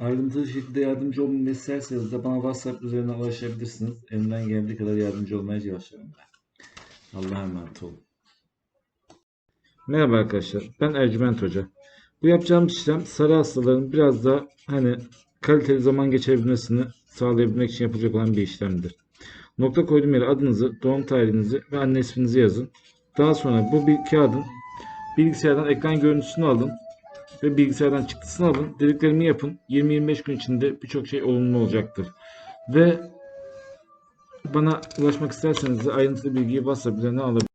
Ayrıntılı şekilde yardımcı olmamı isterseniz de bana WhatsApp üzerinden ulaşabilirsiniz. Elimden geldiği kadar yardımcı olmaya çalışıyorum ben. Allah'a emanet olun. Merhaba arkadaşlar. Ben Ercüment Hoca. Bu yapacağımız işlem sarı hastaların biraz daha hani kaliteli zaman geçirebilmesini sağlayabilmek için yapılacak olan bir işlemdir. Nokta koyduğum yere adınızı, doğum tarihinizi ve anne isminizi yazın. Daha sonra bu bir kağıdın bilgisayardan ekran görüntüsünü alın ve bilgisayardan çıktısını alın. Dediklerimi yapın. 20-25 gün içinde birçok şey olumlu olacaktır. Ve bana ulaşmak isterseniz ayrıntılı bilgiyi WhatsApp üzerinden alabilirsiniz.